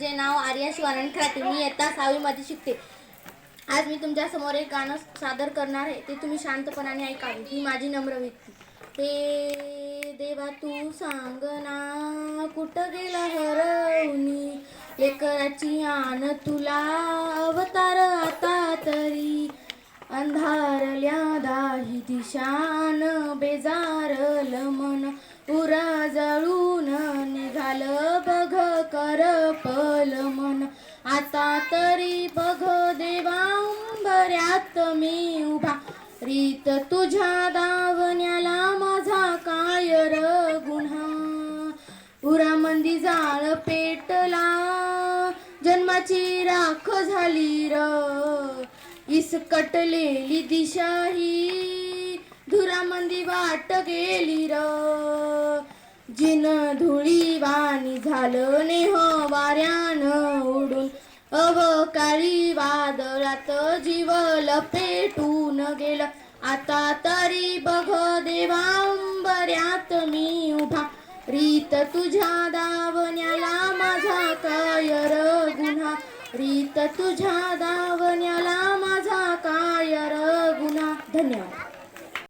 माझे नाव आर्या शिवानंद खराटे मी इयत्ता सहावीमध्ये शिकते. आज मी तुमच्यासमोर एक गाणं सादर करणार आहे. ते तुम्ही शांतपणाने ऐकावे. ही माझी नम्र विनंती हे देवा तू सांग ना कुठं गेला हरवणी लेकराची आण तुला अवतार आता तरी. अंधारल्या दाही दिशान बेजारल मन. उरा जळून निघाल बघ करपल मन. आता तरी बघ देवांबऱ्यात मी उभा. रीत तुझ्या दावण्याला माझा काय र गुन्हा उरामंदी जाळ पेटला जन्माची राख झाली र. इसकटलेली दिशा ही धुरामंदी वाट गेली र. जिन धुळी वाणी झालं नेह वाऱ्या अवकाळी वादळात जीव लपेटून गेलं. आता तरी बघ देवांबऱ्यात मी उभा. रीत तुझ्या दावण्याला माझा काय र गुन्हा रीत तुझ्या दावण्याला माझा काय र गुन्हा धन्यवाद.